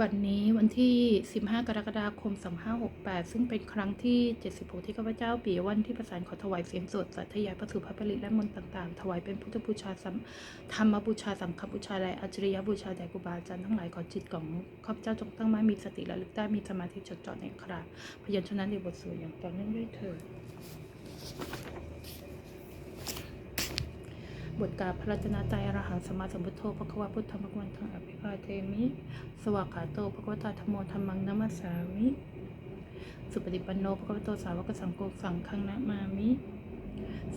บัดนี้วันที่ 15 กรกฎาคม 2568 ซึ่งเป็นครั้งที่ 76 ที่ข้าพเจ้าปียวันที่ประสานขอถวายเสียงสดสัตยายพระสุภาพผลิตและมนต์ต่างๆ ถวายเป็นพุทธบูชาสัมธรรมบูชาสังฆบูชาและอัจฉริยบูชาแด่ครูบาอาจารย์ทั้งหลายขอจิตของข้าพเจ้าจงตั้งมั่นมีสติและลึกได้มีสมาธิจดจ่อในคราพยัญชนะในบทสวดอย่างต่อเนื่องด้วยเถิด บทกาพระรัตนตรัยอรหังสมมาสัมพุทโธพระควาพุทธมกวันทังอภิวาเทมิ สวากขาโตพระควตาธรรมโมธรรมังนัมสสามิ สุปฏิปันโนพระควโตสาวกสังโฆสังฆังนะมามิ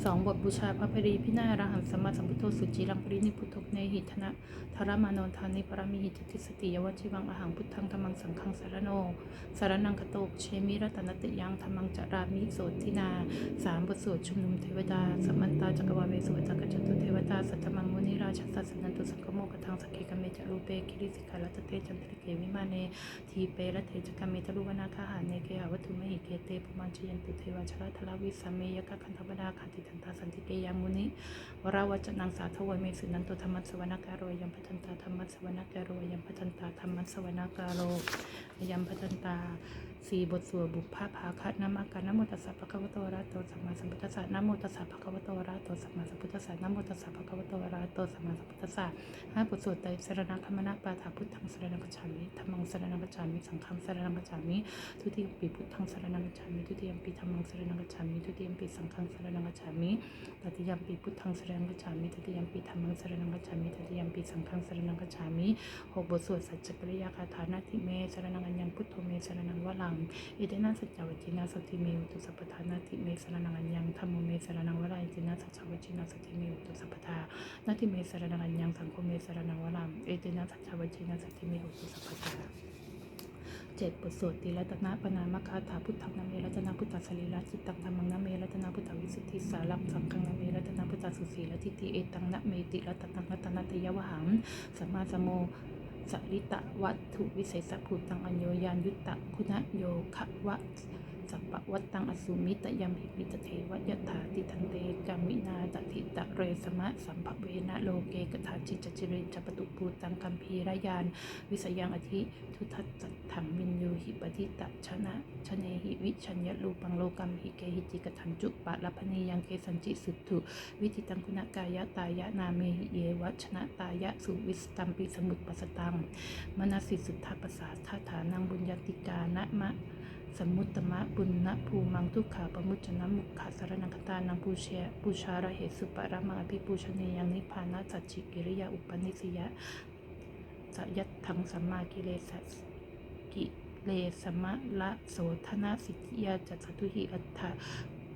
สองบทบูชาพระพรีพินาอรหังสัมมาสัมพุทโธสุจิรังปรินิพุทโธเนหิทนะธารมานนทานิปรมิหิตติสติยวชิวังอหังพุทธังธรรมังสังฆังสารโนสารนังคโตเชมิรัตนติยังธรรมังจารามิโสทินาสามบทสวดชุมนุมเทวดาสัมมันตาจักรวาเวสวจักรจตุเทวดาสัตมังมุนิราชสัสสนันตุสังคโมกทังสกเคกเมจารูเปกิริสิกาลตเตจันติเกวิมาเนทีเปรเทจกเมตรุวนาคาหาเนเกหวัตถุมหิเกเตปุมันชยันตุเทวชราทลาวิสาเมยกะคันธบดาขันติทันตาสันติเกยามุนิวราวัจนังสาทวเมสุนันตุธรรมสวนาการโรยัมพัทันตาธรรมสวนาการโรยัมพัทันตาธรรมสสวนาการโรยัมพัทันตา สี่บทสวดบุพภาภาคะนามาการนะโมตัสสะภะคะวะโตอะระหะโตสัมมาสัมพุทธัสสะนะโมตัสสะภะคะวะโตอะระหะโตสัมมาสัมพุทธัสสะนะโมตัสสะภะคะวะโตอะระหะโตสัมมาสัมพุทธัสสะห้าบทสวดไตรสรณคัมมนะปาฐาพุทธังสรณกัจฉามิธัมมังสรณกัจฉามิสังฆังสรณกัจฉามิทุติยมปีพุทธังสรณกัจฉามิทุติยมปีธัมมังสรณกัจฉามิทุติยมปีสังฆังสรณกัจฉามิตติยมปีพุทธังสรณกัจฉามิตติยมปีธัมมังสรณกัจฉามิตติยมปีสังฆังสรณกัจฉามิหกบทสวดสัจจกริยาคาถานาทิเมสรณังอัญญังพุทโธเมสรณังวะลังเอเดนะสัจจวัจินาสติเมอุตุสัพพทานาทิเมสรนังอัญญังธรรมเมสรนังวะลาอิจินาสัจจวัจินาสติเมอุตุสัพพทานาทิเมสรนังอัญญังสังโฆเมสรนังวะลังเอเดนะสัจจวัจินาสติเมอุตุสัพพทาเจ็ดบทสวดติรัตนะปนามคาถาพุทธังนาเมรัตนาพุทธสรีระจิตตังธรรมังนาเมรัตนาพุทธวิสุทธิสารังสังฆังนาเมรัตนาพุทธสุสีละทิฏฐิเอตังนะเมติรัตตังรัตนาตยวหังสัมมาสมโม สริตะวัตถุวิเศษภูตังอัญโยยานยุตตะคุณโยคะวะ สัปปะวัตตังอสุมิตยมหิปิตเทวยถาติทันเตกัมวินาตถิตะเรสมะสัมภเวนะโลเกกถาจิจจิริจปตุภูตังคัมภีรยาน วิสยังอธิทุทัสสัทถังมินยูหิปฏิตะชนะชเนหิวิชัญญลูปังโลกัมหิเกหิจิกถันจุปะละพนียังเกสัญจิสุตุวิธิตังคุณกายะตายะนาเมหิเยวัชนะตายะสุวิสตัมปิสมุตปัสตังมนสิสุทธาปสาทาฐานังบุญญติกานะมะ สมุตตมะบุญนะภูมังทุกขาปมุจจนะมุขขาสารนังคตานังปูเชปูชาระเหตุสุปะระมังอภิปูชนียังนิพพานะสัจจิกิริยาอุปนิสยะสยัตถังสัมมากิเลสสกิเลสมะละโสธนะสิทธิยาจัตสตุหิอัตถะ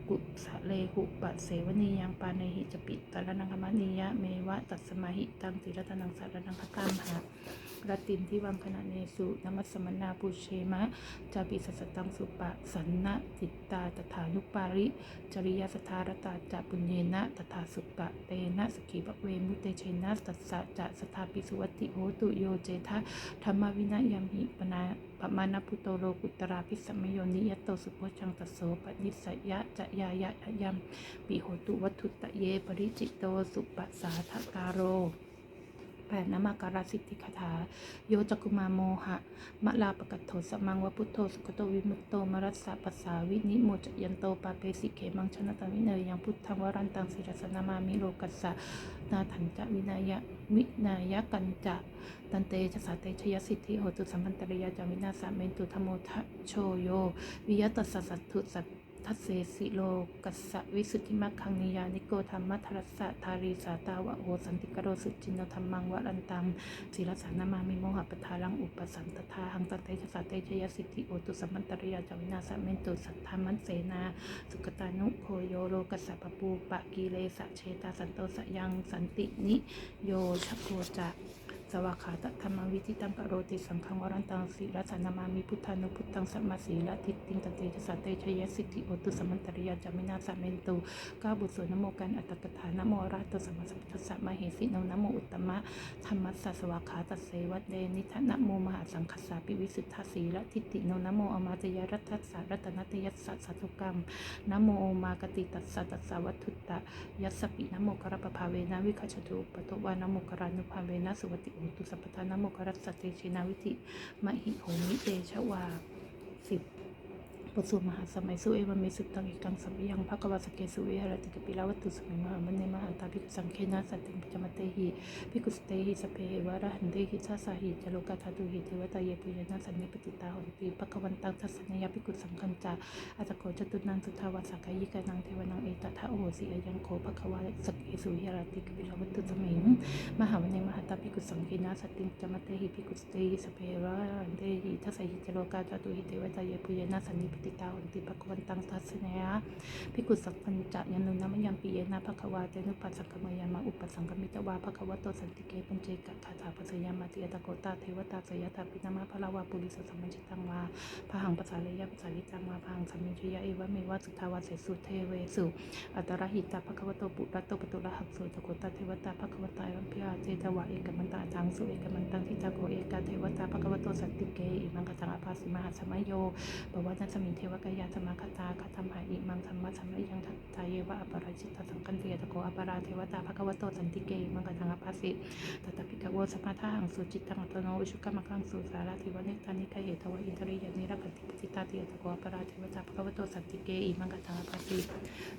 กุสะเลหุปะเสวนียังปาเนหิจปิตระนังคมณียะเมวะตัสสมาหิตังสิรตนังสารนังคกามหารตินที่วังคณะเนสุนมัสมนาปุเชมะจาปิสัสตังสุปะสันนะจิตตาตถานุปาริ จริยสทารตาจะปุญเยนะตถาสุปะเตนะสกิปเวมุเตเชนะตัสสะจะสถาปิสุวัติโหตุโยเจทะธรรมวินัยยมหิปนาปมานพุโตโลกุตราพิสมโยนิยโตสุโพชังตโสปนิสยะจะยายะยัมปิโหตุวัตถุตะเยปริจิตโตสุปัสาทการโร แปดนามการสิทธิคาถา โยจักุมาโมหะ มะลาปกัตโถสมังวพุทโธสุขโตวิมุตโตมรัสสะปัสสาวินิโมจยันโตปาเปสิเขมังชนะตวิเนยยังพุทธังวรันตังศิรสนามามิโลกัสสะนาถันจะวินายะวินายะกันจะตันเตชะสาเตชยสิทธิโหตุสัมพันตริยาจามินาสะเมนตุธโมทะโชโย วิยตัสสะสัตถุสัต ทัสเสสิโลกัสสะวิสุทธิมัคคังนิยานิโกธรรมทรัสสะทารีสาตาวะโหสันติกโรสุจินโนธรรมังวะรันตังศีลสานามามิโมหะปทาลังอุปสันตทาหังตันเตชะสาเตชยสิทธิโอตุสัมมันตริยาจาวินาสเมนตุสัทธามันเสนา สุกตานุโคโยโลกัสสะปะปูปะกีเลสะเชตาสันโตสยังสันตินิโยชโคจะ สวากขาตธรรมวิธิตังกโรติสังฆังวรันตังศีลสานามามิพุทธานุพุทธังสัมมาศีละทิฏฐิงตเตชะสาเตชยสิทธิโอตุสัมมันตริยาจามินาสะเมนตุก้าบุตรสวนโมกันอัตตกถานโมระหะโตสัมมาสัมพุทธัสสะมเหสิโนนโมอุตตมะธรรมัสสสวากขาตเสวัตเดนิทะนะโมมหาสังคสสะปิวิสุทธาสีละทิฏฐิโนนโมอมาตยรัตถัสสะรัตนตยัสสะสัตุกรรมนะโมมากติตัสสะตัสสะวัตถุตตะยัสสปินโมกรปภาเวนะวิคัจตุปะโตวานโมกรานุภาเวนะสุวติตุสัพพทานะโมครัสสตติชินาวิธิมหิโหมิเตชวาสิบ ปสุมหาสมัยสุเอวเมสุตังเอกังสัมยังภะคะวะสเกสุเวหรติกปิลาวัตตุสมิมหามันเนมหันตาภิกขุสังเคนะสัตติปจมเตหิภิกขุสเตหิสเพเหวะระหันเตหิทัสสะหิจโลกาธาตุหิเทวตาเยปุยนะสันนิปติตาหนติภะคะวันตังทัสสนยาภิกขุสังคัญจาอัตโกจตุนังสุทาวาสกายิกานังเทวนังเอตทะโอสิอายังโคภะควะสเกสุเวหรติกปิลาวัตตุสมิงมหาวันเนมหันตาภิกขุสังเคนะสัตติปจมเตหิภิกขุสเตหิสเพเหวะระหันเตหิทัสสะหิจโลกาธาตุหิเทวตาเยปุยนะสันนิปติติตาหนติภควันตังทัสสนยาพิกุสัพพัญจะยันนุนามยังปิเยนะภควาเตนุปัสสังกมยามาอุปสังกมิตวาภควโตสันติเกปัญเจกคาถาปัสยามาติยตะโกตาเทวตาสยตาปินามาพลาวาปุริสสัมมัญชิตังวาพหังปัสสาเลยะปัสสาลิตังวาพหังสัมมิชยะเอวะเมวะสุทาวาเสสุเทเวสุอัตระหิตาภควโตปุระโตปตุระหักสุตะโกตาเทวตาภควตายพิอาเจตวะเอกมันตาทังสุเอกมันตังทิตาโกเอกาเทวตาภควโตสันติเกอิมังกตังอภาสิมหาสมัยโยบวนสมิงเทวกายาธรรมคตาคธรรมหาอิมังธรรมะธรรมะยังทัตตาเยวะอปราชิตาสังกันเตียตะโกอปราเทวตาภควโตสันติเกมังกตังอภัสสิตตปิกโวสมาทาหังสุจิตตังอัตโนอุชุกรรมกังสุสาราธิวเนตานิกเหตวะอินทริยานิรักติปติตาเตียตะโกอปราเทวตาภควโตสันติเกอิมังกตังอภัสสิ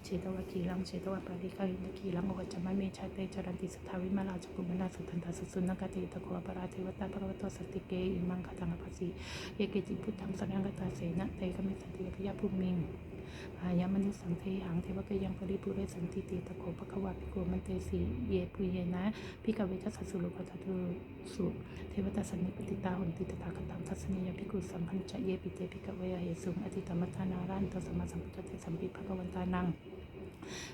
เชตวะกีรังเชตวะปาริกาลินกีรังโอจามะเมชาเตจรันติสทาวิมาลาจกุมนาสุทันตาสุสุนกติตะโกอปราเทวตาภควโตสันติเกอิมังกตังอภัสสิเยเกจิพุทธังสังฆกตาเสนะเตกมิสนติพยาภูมิงอายามนุสังเทหังเทวกยังปริปุเรสันติติตะโกภควาภิโกมันเตสีเยปุเยนะพิกเวทัสสสุรุปทัตุสุเทวตาสันนิปติตาหุนติตถาคตังทัศนียพิกุสัมพันจะเยปิเตพิกเวเหสุงอธิตมัทานารันตสมมาสัมพุทธเตสัมปิภะกวันตานัง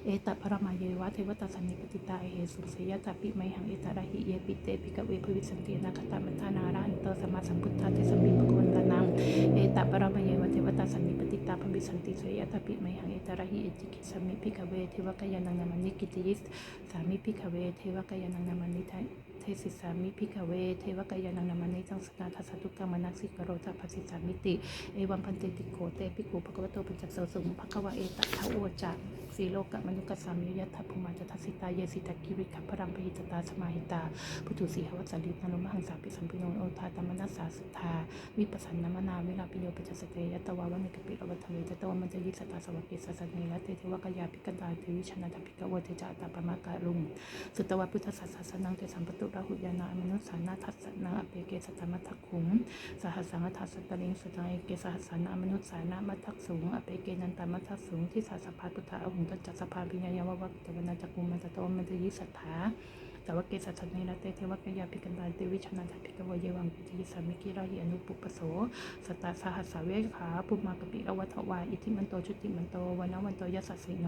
เอตัปรมาเยวะเทวตาสันนิปติตาเอเหสุสยตาปิไมหังเอตระหิเยปิเตปิกเวภวิสันตินาคตามัทานารันตสมาสัมพุทธเทสัมปิภควนตานังเอตัปรมเยวะเทวตาสันนิปติตาพมิสันติสยตาปิไมหังเอตระหิเอจิกิสมิพิกเวเทวกายานังนามานิกิติยิสสามิพิกเวเทวกายานังนามานิทะ เทสิสามิพิกเว เทวกายานังนามานิจังสนาทัสตุกังมนัสสิกโรธาภัสสิสามิติ เอวัมพันเตติโกเตปิกุภควโตปัญจโสสุงภควะเอตทะโอจักสีโลกะมนุกสามิยัตถภูมาจทัสสิตาเยสิตากิวิคัพรังปหิตตาสมาหิตาพุทธุสีหวัสสันตินรุมหังสาปิสัมปิโนโอทาตมนัสสาสุทาวิปัสสนามนาเวลาปิโยปัจจสเตยตวาวันกปิรวัตเวตตวมันจะยิสตาสวัสดิสัสเนละเตเทวกายาปิกตาเทวิชนะทัพิกวเทจาตาปมะการุงสุตวะพุทธศาสนังเตสัมปตุราหุยานามนุสานาทัสสนาอเปเกสตมัทักขุงสหัสสังทัสสตลิงสุตังเอเกสหัสสนามนุสานามัทักสูงอเปเกนันตมัทักสูงที่สาสภาพุทธะอหุตจจสภาปิญญาววัตตวนาจักุมันตโตมันจะยิสัทธาสาวกเกสัสเนระเตเทวกยาภิกันตาเตวิชนาทัพิกวเยวังปิติสามิกิราหิอนุปุปโสสตาสหัสสาเวขาปุมากปิอวัตวาอิทิมันโตชุติมันโตวันวันโตยัสสสิโน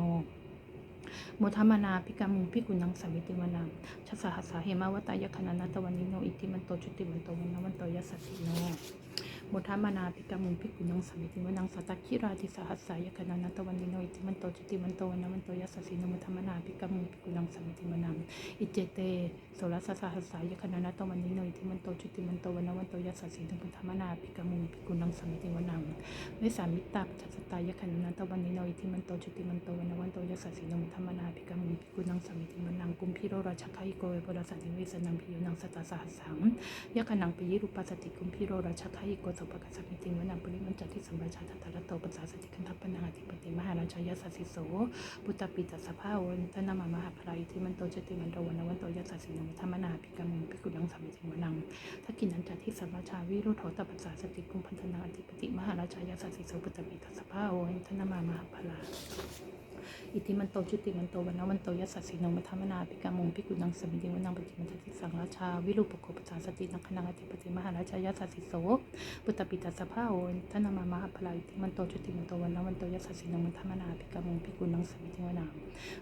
มทมานาพิกามุงพิกุนังสามิติวนาชัสสหัสสาเหมาวตายคณานาตวันนิโนอิติมันโตชุติมันโตวันวันโตยัสสสิโน มทามานาภิกามุงภิกุนังสมิติวนังสัตคิราติสหัสสายคณานาตวันนิโนอิติมันโตจุติมันโตวันวันโตยัสสสินโมทามนาภิกามุงภิกุนังสมิติวนังอิเจเตโสรสสหัสสายคณานาตวันนิโนอิติมันโตจุติมันโตวันวันโตยัสสสินโมทามนาภิกามุงภิกุนังสมิติวนังเวสามิตาปัจจสตายคณานาตวันนิโนอิติมันโตจุติมันโตวันวันโตยัสสสินโมทามนาภิกามุงภิกุนังสมิติวนังกุมพิโรราชคายโกเวปราสันติเวสนังพิโยนังสตาสหัสสังยคนังปิยรูปัสสติกุมพิโรราชคายโกสปกัสสมิติวนังปริมันจัติสัมปชาทัตตะโตปัสสาสติคันทัปปนาธิปติมหาราชยสัสสิโสปุตตปิตัสสภาวันทนามามหาพลายที่มันโตจติมันโตวันวันโตยัสสิโนธรรมนาภิกามุงภิกุลังสัมมิติวนังทักกินันจัติสัมปชาวิรุโธตปัสสาสติกุมพันธนาธิปติมหาราชยสัสสิโสปุตตปิตัสสภาวันทนามามหาพลา อิติมันโตจุติมันโตวันนวันโตยัสสสิโนมัทมนาปิกามุงปิกุนังสมิติวนังปฏิมันติสังราชาวิรูปโกปจาสตินังคณังอธิปติมหาราชายัสสิโสปุตตปิตัสภาโอนทนามามหาพลาอิติมันโตจุติมันโตวันนวันโตยัสสสิโนมัทมนาปิกามุงปิกุนังสมิติวนัง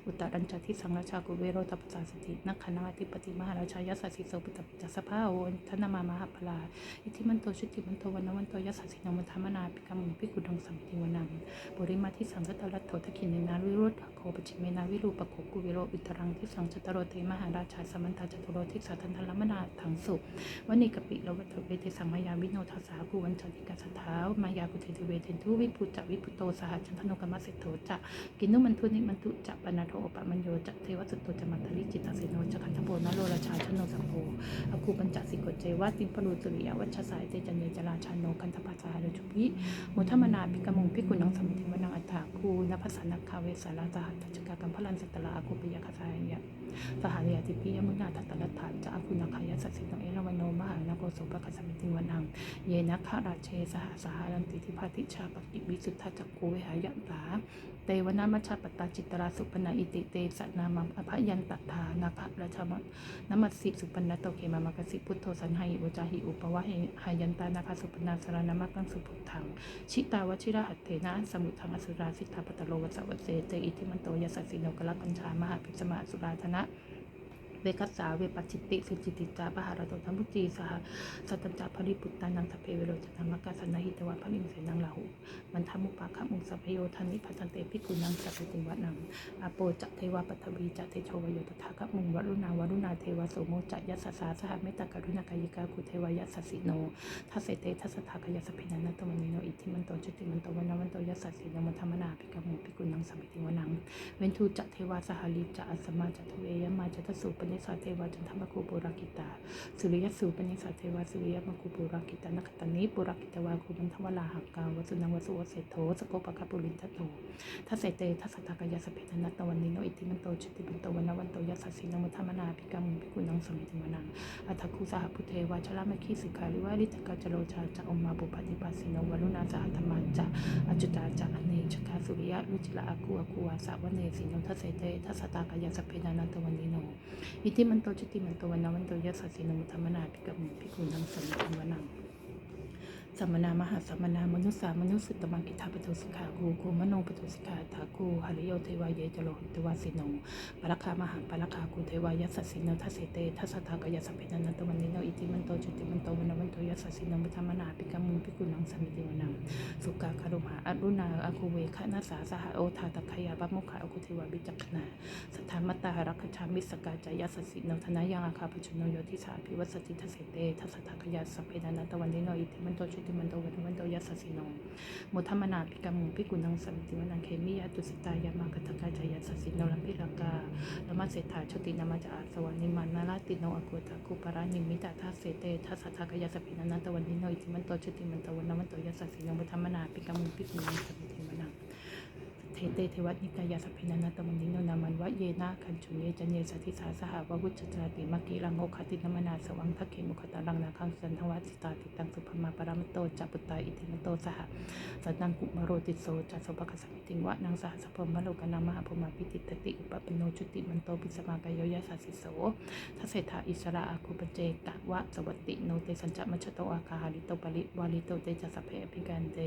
อุตตรัญจทิสังราชากุเวโรตปจาสตินักคณังอธิปติมหาราชายัสสิโสปุตตปิตัสภาโอนทนามามหาพลาอิติมันโตจุติมันโตวันนวันโตยัสสสิโนมัทมนาปิกามุงปิกุนังสมิติวนังบริมาที่สังกัตตลัตโถทคินในนาวิโรธโคปชิเมนาวิรูปโกกุวิโรอิตรังทิสังจตโรเทมหาราชาสมันตาจตุโรทิสาทันทลมนาถังสุวันิกปิโลวัตถุเทสังมายาวิโนทัสสากุวันจติกาสถามายากุเทติเวเทนทุวิพุจวิพุโตสหจันทโนกรรมเสโถจะกินุมันทุนิมันทุจะปนาโทปมัญโยจะเทวสุตโตจะมัทธลิจิตาเสโนจะขันธโปนโลราชาชนโนสังโฆอคูปัญจสิกเจวะติปรูตุริยวัชสายเตจันเยจราชาโนกันทปัสสาโดชุพิมุทมนาภิกมุงภิกุนังสมิติวนังอัฏฐาคูนภัสสนักคาเวสาราตาหัตถจกกัมพลัน สตลาอาคูปิยาสหายาติพิยมุนาทัตตลัฐานจะอาคุณขายสัสสิโนเอรวันโนมหานโกโสปะกัสสมิติวันัง เยนะคะราเชสหสหารันติทิพาติชาปกิวิสุทธาจักโกวิหายะตาเตวนามัชฌปตาจิตตราสุปนาอิติเตสนามัมอภยันตถานาคะราชมนมัสสิสุปนัตโตเขมามกสิพุทโธสันหิอุจาหิอุปวะหายันตานาคสุปนาสารนามักังสุพุทธังชิตาวชิระหัตเถนะสมุทังอสุราสิทธาปตโลวัสสวัสเสเตอิทิมันโตยัสสิโนกลกัญชามหาภิกษมาสุราธนะ 감사합니다. เวกัสสาเวปัจจิติสุจิติจาปหารโตธรรมุจีสหสัตตจาภริปุตตานังทเพเวโรจธรรมกาสนาหิตวะพระลิงเสนังลาหุมันทามุปาคะมุงสัพโยธานิพัตันเตพิกุนังสัพพิติวะนังอาโปจะเทวปัทวีจะเทโชวโยตถาคะมุงวรุณาวรุณาเทวโสโมจะยัสสาสหเมตตากรุณากายิกาคุเทวยัสสสิโนทัสเสเตทัสทากยัสพินันตวันนิโนอิทิมันโตจุติมันโตวันวันโตยัสสิโนมัทธมนาภิกมุภิกุนังสัพพิติวะนังเวนทูจะเทวาสหลีจะอัสสมาจะทุเอยมาจะทสุปนิิสาเทวาจันทมะคูปุรากิตาสุริยสูปนิสาเทวาสุริยมะคูปุรากิตานคตานิปุรากิตวาคูมันทวลาหักกาวสุนังวสุวเสโธสโกปะคาปุรินทโตทัสเสเตทัสสะทากายาสเพทนัตตวันนิโนอิติมันโตจุติมันโตวันวันโตยัสสสินมุทธมนาภิกรรมภิกุนังสมิติมนังอัตถคุสหพุเทวาชลามะคีสิกาลิวาลิตกาจโรชาจะอมมาบุปฏิปัสสินวรุณาสหธรรมันจะอจุตาจะอเนชคาสุริยะลุจิละอากูอากูวาสะวะเนสิโนทัสเสเตทัสสะทากายาสเพทนัตตวันนิโนนาวันโตยัสสะสินมุธรรมนาภิกขุภิกขุนังสัมมิทังวนัง สัมมนามหาสัมมนามนุสสามนุสสุตมังกิทาปทุสิกขาคูคูมโนปทุสิกขาทาคูหริโยเทวาเยจโลหิตวาสิโนปะระคามหาปะระคาคูเทวายัสสะสิโนทัสเสตทัสทากายาสพเพนันตวันนิโนอิติมันโตจุติมันโตวันวันโตยัสสะสินมุธรรมนาภิกขุภิกุนังสัมมิติวนังสุกาคารุหาอรุณาอาคูเวคะนาสาสหโอทาตะขยาบมุขาอคุเทวาบิจักขณาสถามตารักชามิสกาจายาสสิโนธนายังอาคาปชุโนโยทิสาพิวัสสติทัสเสตทัสทากยาสพเพนานันตวันนิโนอิทิมันโตชุติมันโตวันวันโตยัสสิโนมุธรรมนาภิกรรมุภิกุนังสัมติวนังเคมียาตุสิตายามาคตกาจายาสสิโนลัมพิรากาลมัสเสถาชตินามาจาสวานิมันนาลาติโนอกุตาคุปารานิมิตาทัสเสเตทัสสะทากยาสพเพนานันตวันนิโนอิติมันโตชติมันโตวันวันโตยัสสิโนมุธรรมนาภิกรรมุภิกุนังสัมติวนัง เทเตเทวัตนิกายาสพเพนันตมันนิโนนามันวะเยนาคันชุเยจันเยสัทิสาสหาววุจจรติมักกิรังโอคตินมนาสวังทักเขมุขตารังนาคังสันทวัสิตาติตังสุภมาปรามโตจัปุตตาอิติมโตสหสันตังกุมโรติโสจัสสปะคสมิติงวะนางสหสพมโลกนามหาภมาปิติตติอุปปโนจุติมันโตปิสมากายโยยสัสิโสทัสเศธาอิสระอาคุปเจกะวะสวัตติโนเตสัญจมัชโตอาคาหาริโตปริวาลิโตเตจัสสพเพอภิกันเต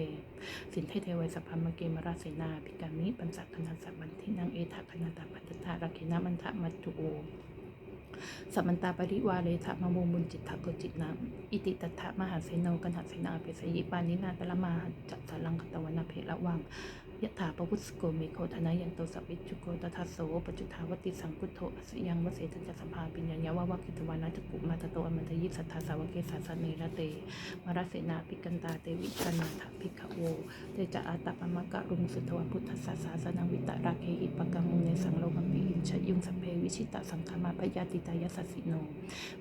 สินเทเทวัยสัพพมเกมราเสนาภิกามิปัญจคณาสัมบันทินังเอทะคณาตาปัตตารักขินามันทะมัจจุโอสัมมันตาปริวาเลทะมะมุมุญจิตทะโกจิตนามอิติตัทะมหาเสโนกันหเสนาเปสยิปานินาตละมาจัตตาลังคตวนาเพละวัง ยะถาปวุสโกเมโคธนายันโตสัพพิจุโกตทัสโสปจุทาวติสังกุโทอสยังวเสตจัสสภาปิญญาวาวาคิตวานาจกุมาตโตอมันทยิสัทธาสาวเกสาสเนระเตมารเสนาปิกันตาเตวิชนาถพิกขโวเตจะอาตปมะกะรุงสุทวพุทธศาสาสนังวิตราเคหิปกังมุเนสังโลกัมปิอินชยุงสพเพวิชิตะสังคมาพยาติตายสัสสิโน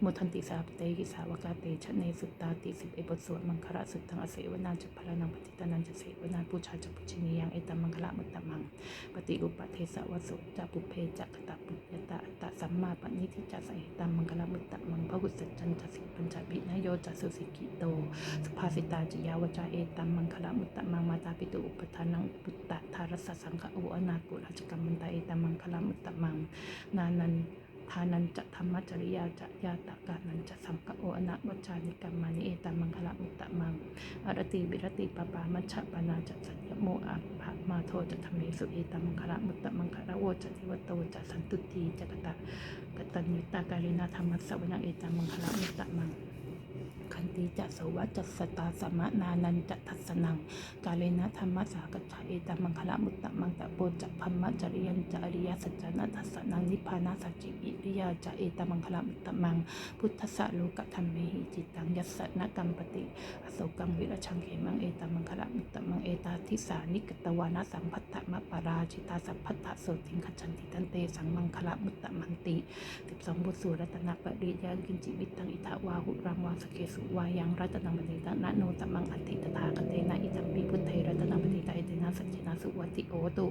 โมทันติสาปเตหิสาวกาเตชะเนสุตตาติสิบเอบทสวดมังคระสุดทังอเสวนาจุพลานังปฏิตานันจะเสวนาปูชาจะปุชินียังเอตมังคละมุตตมัง ปฏิรูปเทสวสุจะปุเพจะกตปุญตะตะสัมมาปณิทิจะสหิตัมมังคลมุตตะมังพระหุสัจจันจสิปัญจปินโยจะสุสิกิโต สุภาสิตาจิยาวจาเอตัมมังคลมุตตะมังมาตาปิตุอุปทานังปุตตะทารสสสังฆโออนากุราชกรรมันตาเอตัมมังคลมุตตะมัง นานัน ทานันจะธรรมจริยาจะยาตกานันจะสังกโออนาวัจานิกรรมานิเอตัมมังคละมุตตะมังอรติบิรติปปามัชฌะปานาจะสัญญโมอะภะมาโทจะธรรมเมสุเอตัมมังคละมุตตะมังคละโวจะทิวโตจะสันตุตีจะกตะกตัญญตาการินาธรรมสวนาเอตัมมังคละมุตตะมัง ขขันติจะสวัจจสตาสมะนานันจะทัสสนัง กาเลนะธรรมะสากัจฉาเอตมังคละมุตตะมังตะโปจะพัมมะจริยันจะอริยสัจจนะทัสสนังนิพพานาสัจจิอิริยาจะเอตมังคละมุตตะมัง พุทธสะโลกธรรมเมหิจิตังยัสสนะกัมปติอโศกังวิรชังเขมังเอตมังคละมุตตะมังเอตาทิสานิกตวานะสัมพัทธมะปาราชิตาสัพพัทธะโสติงขจันติตันเตสังมังคละมุตตะมันติสิบสองบทสวดรัตนปริยากินจิวิตังอิทาวาหุรังวาสเกสุวายังรัตนังปฏิตนะโนตมังอัติตถาคเตนะอิตัมปิพุทเทรัตนังปฏิตาเตนะสัจจนาสุวัติโอตุ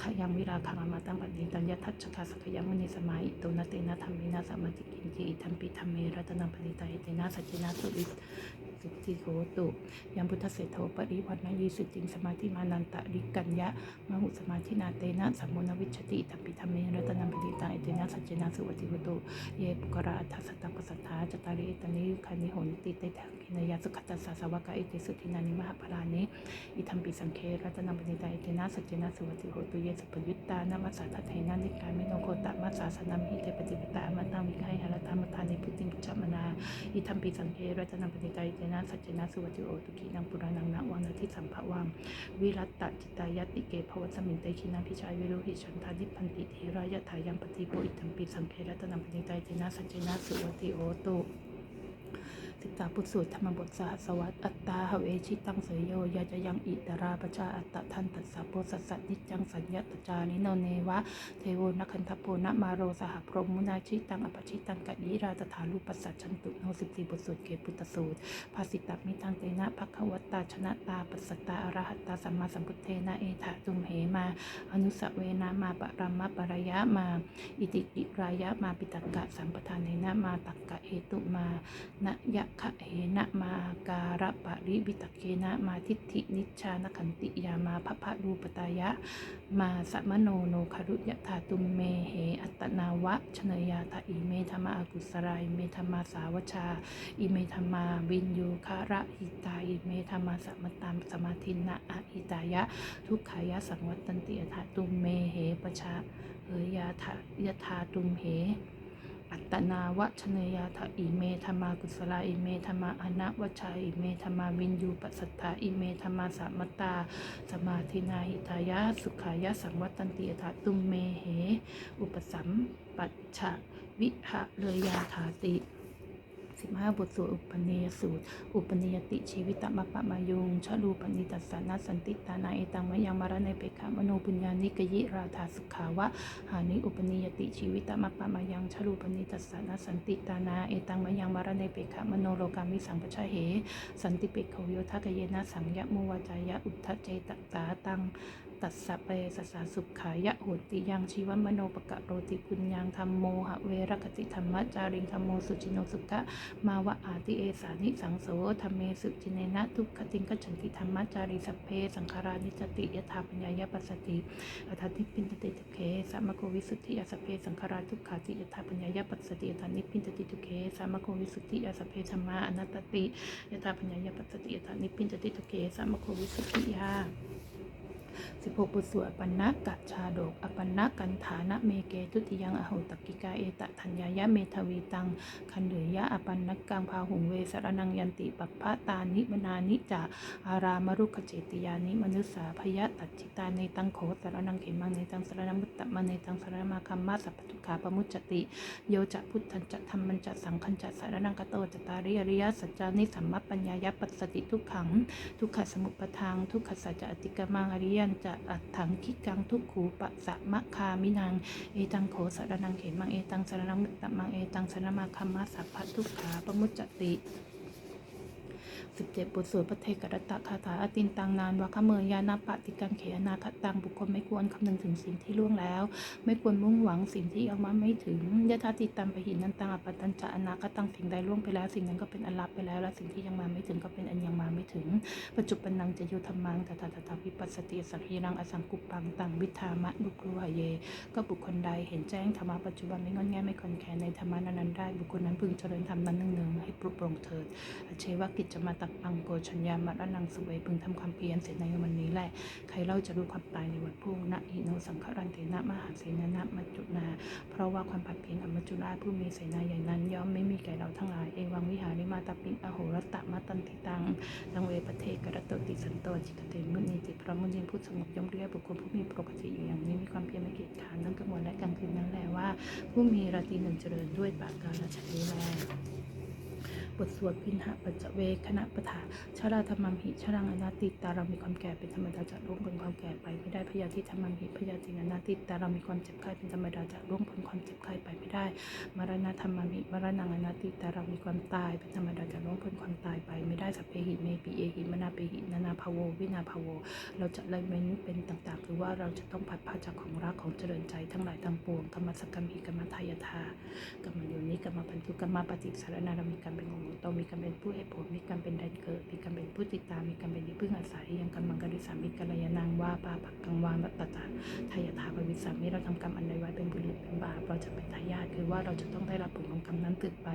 ขยังวิราคังอมาตังปฏิตัญญทัชชาสกยังมุนิสมาอิโตนะเตนะธรรมินะสมมติกินจิอิทัมปิธรรมเมรัตนังปฏิตาเตนะสัจจนาสุอิสุติโหตุยังพุทธเศโธปริวัณยีสุจิงสมาธิมานันตะริกัญญะมหุสมาธินาเตนะสัมมุนวิชติตัมปิธรรมเมรัตนังปฏิตังเตนะสัจเจนะสุวัติหุตุเยปุกราอัสตังปสัทธาจตาริเอตนิคานิโหนติเตทังกินยาสุขตัสสะสาวกะอเตสุทินานิมหาปรานิอิทัมปิสังเครัตนังปฏิตังเอเตนะสัจเจนะสวัติโหตุเยสัพพยุตตานามัสสะทัตเทนะนิกามิโนโคตมัสสะสนัมหิเตปฏิปตาอมตังวิไคหรตามทานิพุทธิมุจมนาอิทัมปิสังเครัตนังปฏิตายเจนะสัจเจนะสวัติโอตุกีนังปุรานังนะวันาทิสัมภวังวิรัตตจิตายติเกภวสมิงเตคินังพิชายวิโรหิชันทานิพันติเทรายะถายังปฏิโพอิทัมปิสังเครัตนังปฏิตายเจนะสัจเจนะสวัติโอตุ สิกขาพุทธสูตรธรรมบทสหัสวัตอัตตาหเวชิตังเสยโยยาจะยังอิตราปชาอัตตะทันตัสสะโพสัสสนิจจังสัญญาตจานิโนเนวะ เทโวนักขันทโพนะมาโรสหพรหมมุนาชิตังอปชิตังกะยิราตถาลูปัสสัจฉันตุโนสิบสี่บทสวดเกพุทธสูตรภาสิตัมิทังเตนะภควตตาชนะตาปัสสตาอรหัตตาสัมมาสัมพุทเทนะเอถะตุมเหมา อนุสเวนะมาปรัมมะปรยะมา อิติกิรายะมาปิตกะสัมปทานเนนะมาตักกะเหตุมานะยะคะเหนะมาการะปะริวิตเกนะมาทิฏฐินิชานขันติยามาพะพะรูปตายะ มาสัมโนโนคารุยะธาตุมเมเหอัตนาวะชเนยาทะอิเมธรรมาอกุสรายเมธรรมาสาวชา อิเมธรรมาวินยูคาระหิตาอิเมธรรมาสัมตามสมาธินะอะหิตายะ ทุกขายะสังวัตตันติยถาตุมเมเหปชาเอยาทะยถาตุมเห อัตนาวชเนยาทะอิเมธรรมากุศลาอิเมธรรมาอนัวชาอิเมธรรมาวินยูปัสสัทธาอิเมธรรมาสัมมตตา สมาธินาหิทายะสุขายะสังวัตตันติยถาตุมเมเห อุปสัมปัชชะวิหะเลยยาถาติ สิบห้าบทสวดอุปนิยสูตร อุปนิยติชีวิตมะปะมายุงชะลูปนิตัสสนาสันติตานาเอตังมยังมารณะเปขามโนปุญญานิกยิราธาสุขาวะ หานิอุปนิยติชีวิตมะปะมายังชะลูปนิตัสสนาสันติตานาเอตังมยังมารณะเปขามโนโลกามิสังปชะเห สันติเปกขโยทักเยนะสังยะมุวาจายะอุทธเจตตาตัง ตัสสะเปสัสสะสุขายะโหติยังชีวมโนปกะโรติปุญญังธรรมโมหะเวรคติธรรมะจาริงธรรมโมสุจิโนสุขะมาวะอาติเอสานิสังโสธรรมเมสุจิเนนะทุกขติงกฉันติธรรมจาริสัพเพสังขารานิจติยถาปัญญายปัสสติอัฏฐิปินตติทุเคสัมมโกวิสุทธิยสัพเพสังขาราทุกขาติยถาปัญญายปัสสติอัฏฐนิปินตติทุเคสัมมโกวิสุทธิยสัพเพธรรมาอนัตติยถาปัญญายปัสสติอัฏฐนิปินตติทุเคสัมมโกวิสุทธิยา สิบหกบุสวดปันนะกัจชาดก อปันนะกันฐานะเมเกทุติยังอโหตกิกาเอตะธัญญายะเมทวีตัง คันเหลือยะอปันนักกังพาหุงเวสรนังยันติปัปพะตานิมนานิจาอารามรุขเจติยานิมนุสสาพยะตัจจิตาในตังโขสรนังเขมังในตังสรนังมุตตะมาในตังสรณมาคัมมาสัพพทุขาปมุจจติ โยจะพุทธันจะธรรมันจะสังคันจะสารนังกโตจตาริยริยสัจจานิสัมมปัญญายปัสสติทุกขัง ทุกขสมุปทางทุกขสัจจะอติกมังอริยนจะอัดถังคิกังทุกขูปะสะมะคามินัง เอตังโขสารนังเขมังเอตังสารนังตัมังเอตังสารมาคัมมาสัพพทุกขาปมุจจติ สิบเจ็ดบทสวดพระเทกรตะคาถาอตินตังนานวะคเมยยานาปฏิกังเขนาคตังบุคคลไม่ควรคำนึงถึงสิ่งที่ล่วงแล้ว ไม่ควรมุ่งหวังสิ่งที่ยังมาไม่ถึงยะธาติตัมปหินนันตังอปตัญจะอนาคตังสิ่งใดล่วงไปแล้ว สิ่งนั้นก็เป็นอันลับไปแล้วและสิ่งที่ยังมาไม่ถึงก็เป็นอันยังมาไม่ถึง ปัจจุบันนังจะโยธรรมังตถาตถาวิปัสสติสังฮีรังอสังกุปปังตังวิธามะนุกรุหเย ก็บุคคลใดเห็นแจ้งธรรมะปัจจุบันไม่งอนแง่ไม่คอนแคในธรรมะนั้นได้บุคคลนั้นพึงเจริญธรรมนั้นเนืองๆให้ปลุกปลงเถิดอเชวกิจจมาตอัปปังโกชัญญามรณังสุเวพึงทำความเพียรเสร็จในวันนี้แหละ ใครเล่าจะรู้ความตายในวันพรุ่งนะอิโนสังขรันเตนะมหาเสนานะมัจจุนา เพราะว่าความผัดเพียรอมัจจุราผู้มีเสนาใหญ่นั้น ย่อมไม่มีแก่เราทั้งหลาย เอวังวิหาริมาตาปิงอโหรตตะมาตันติตังดังเวปเทกรตโตติสันโตจิตเตมุนีจิตพระมุนีผู้สงบย่อมเรียบุคคลผู้มีปกติอยู่อย่างนี้มีความเพียรไม่เกียจขานทั้งกลางวันและกลางคืนนั้นแหละว่า ผู้มีราตรีหนึ่งเจริญด้วยปากการะชนี้แล บทสวดพินหปัจจเวคณะปะถาชาราธรรมัมหิชารังอนาติตาเรามีความแก่เป็นธรรมดาจะร่วงพ้นความแก่ไปไม่ได้พยาธิธรรมัมหิพยาธิอนาติตาเรามีความเจ็บไข้เป็นธรรมดาจะร่วงพ้นความเจ็บไข้ไปไม่ได้ มรณะธรรมัมหิมรณังอนาติตาเรามีความตายเป็นธรรมดาจะร่วงพ้นความตายไปไม่ได้สัพเพหิเมปิเอหิมนาเปหินานาภาโววินาภาโว เราจะละเว้นเป็นต่างๆ หรือว่าเราจะต้องผัดผ้าจากของรักของเจริญใจทั้งหลายทั้งปวงกรรมสกรรมหิกรรมทายทากรรมโยนิกรรมพันธุกรรมปฏิสารนาเรามีการเป็นองตมีการเป็นผู้ให้ผลมีการเป็นใดเกิดมีการเป็นผู้ติดตามมีการเป็นที่พึ่งอาศัยยังกำมังกริสามิกัลยานังว่าปาปักกังวานวัตตาทายาทาปวิสามิเราทำกรรมอันใดไว้เป็นบุญหรือเป็นบาปเราจะเป็นทายาทคือว่าเราจะต้องได้รับผลของกรรมนั้นติดไป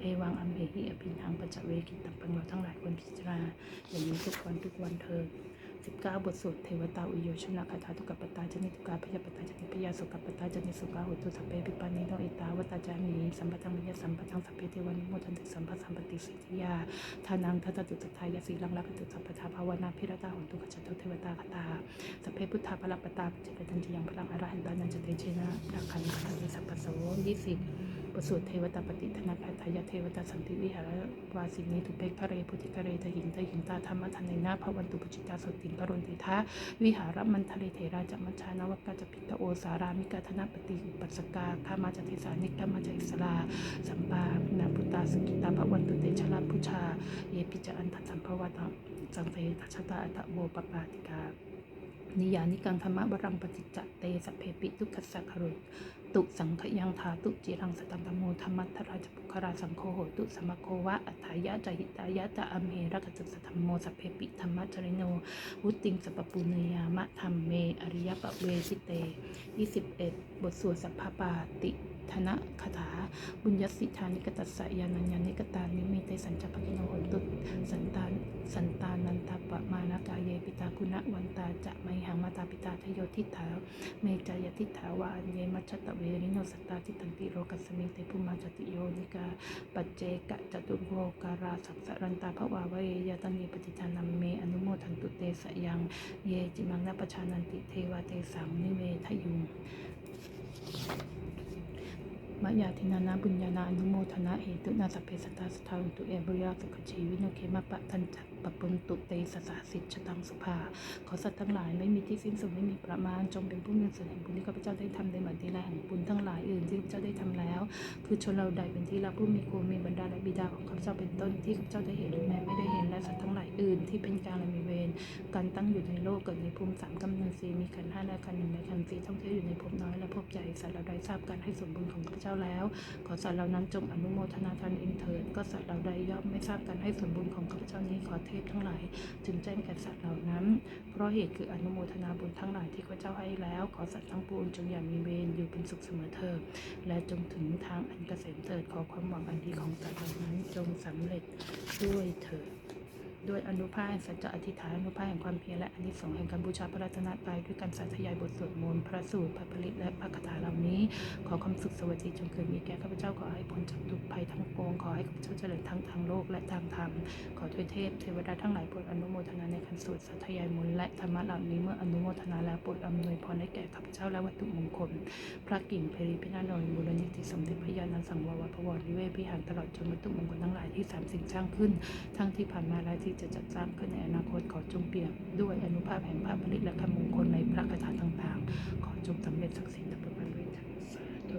เอวังอัมเหหิอภินังปัจจเวกิตังปังเราทั้งหลายควรพิจารณาอย่างนี้ทุกวันทุกวันเธอ 19 บทสวดเทวตาอุโยชนะคาถาทุกขปตาจนิทุกาพยาปตาจนิพยาสุขปตาจนิสุขาหุตุสัพเพปิปานิโนอิตาวตาจามีสัมปทังมยสัมปทังสัพเพเทวานิโมทันติสัมปสัมปติสิทธิยาทานังทัตตุตถายาสีลังลักตุสัพพทาภาวนาพิรตาหุตุขจตุเทวตาคตาสัพเพพุทธาพรปตาจิตตันจิยังพลังอรหันตานันจเตเชนะพระคันคันติสัพพโสยี่สิบ บทสวดเทวตาปฏิธนาคาทายาเทวตาสันติวิหารวาสินีทุเปกทะเรพุทธิกะเรทหินทหินตาธรรมทันในนาภวันตุปจิตาสติงกรณติทะวิหารมันทะเลเถราจัมัชานวกาจพิตโอสารามิกาธนปฏิอุปัสกาข้ามาจากเทสานิกามาจากอิสลาสัมปานาพุตตาสกิตาภวันตุเตชะลาพุชาเยปิจอันทัสัมภวตังสังเททัชตาอัตโบปปาติกานิยานิกังธรรมะวรังปฏิจจเตสพเพปิทุกขสักขรุ ตุสังขยังธาตุจิรังสตังตโมธรรมัทราชปุคราสังโฆโหตุสมโควะอัฏฐายะจหิตายะจะอมเหรักจุสธรรมโมสพเพปิธรรมจริโน วุติงสปปปุเนยามะธรรมเม อริยปะเวสิเต 21 บทสวดสัพพปาติ ธนะคาถา บุญยสิทานิกตัสสยานัญญานิกตานิมิตสัญจปกิโนหตุสันตานสันตานันทปะมานากาเยปิตาคุณะวันตาจะไมหังมาตาปิตาทโยทิถาเมจายทิถาวานเยมัจจตเวริโนสตาทิตันติโรกัสมิเตภุมาจติโยนิกาปัจเจกะจตุโภการาสัพสรันตาภวาวเยยตันเยปฏิทานัมเมอนุโมทันตุเตสยังเยจิมังนปชานันติเทวาเตสังนิเวทยุง มะยาทินานาบุญญาณาอนุโมทนาเหตุนาสเพสตาสทาวุตุเอเบริยาสุขชีวิโนเคมาปะทันจัก ปะปุนตุเตสสาสิทธตังสุภา ขอสัตว์ทั้งหลายไม่มีที่สิ้นสุดไม่มีประมาณ จงเป็นผู้มีส่วนแห่งบุญที่ข้าพเจ้าได้ทำในบัดนี้และแห่งบุญทั้งหลายอื่นที่ข้าพเจ้าได้ทำแล้ว คือชนเราใดเป็นที่รักผู้มีครูมีบรรดาและบิดาของข้าพเจ้าเป็นต้นที่ข้าพเจ้าได้เห็นหรือแม้ไม่ได้เห็นและสัตว์ทั้งหลายอื่นที่เป็นกลางและมีเวรการตั้งอยู่ในโลกเกิดในภูมิสามกำเนิดสีมีขันห้าและขันหนึ่งในขันธ์สี่ท่องเที่ยวอยู่ในภพน้อยและภพใหญ่สัตว์เราใดทราบการให้ส่วนบุญของข้าพเจ้าแล้ว ขอสัตว์เหล่านั้นจงอนุโมทนาทานเองเถิดก็สัตว์เหล่าใดย่อมไม่ทราบการให้ส่วนบุญของข้าพเจ้านี้ขอเทพทั้งหลาย จึงแจ้งแก่สัตว์เหล่านั้น เพราะเหตุคืออนุโมทนาบุญทั้งหลายที่ข้าเจ้าให้แล้ว ขอสัตว์ทั้งปวงจงอย่ามีเวรอยู่เป็นสุขเสมอเถิดและจงถึงทางอันเกษมเถิดขอความหวังอันดีของสัตว์เหล่านั้นจงสำเร็จด้วยเถิด ด้วยอนุภาพแห่งสัจจะอธิษฐานอนุภาพแห่งความเพียรและอนิสงส์แห่งการบูชาพระรัตนตรัยด้วยการสาธยายบทสวดมนต์พระสูตรพระผลิตและพระคาถาเหล่านี้ ขอความสุขสวัสดีจงเกิดมีแก่ข้าพเจ้าขอให้พ้นจากทุกภัยทั้งปวงขอให้ข้าพเจ้าเจริญทั้งทางโลกและทางธรรมขอทวยเทพเทวดาทั้งหลายโปรดอนุโมทนาในคันสวดสาธยายมนต์และธรรมะเหล่านี้เมื่ออนุโมทนาแล้วโปรดอำนวยพรให้แก่ข้าพเจ้าและวัตถุมงคล พระกิ่งเพรีพินาโนยมูลนิธิสมเด็จพระยานันสังวรวรพวรวิเวศพิหารตลอดจนวัตถุมงคลทั้งหลายที่สามสิ่งสร้างขึ้น ทั้งที่ผ่านมาและที่จะจัดสร้างขึ้นในอนาคตขอจงเปี่ยมด้วยอนุภาพแห่งพระผลิตและคำมงคลในพระคาถาต่างๆ ขอจงสำเร็จศักดิ์สิทธิ์ตบประมาณด้วยเถิดสาธุ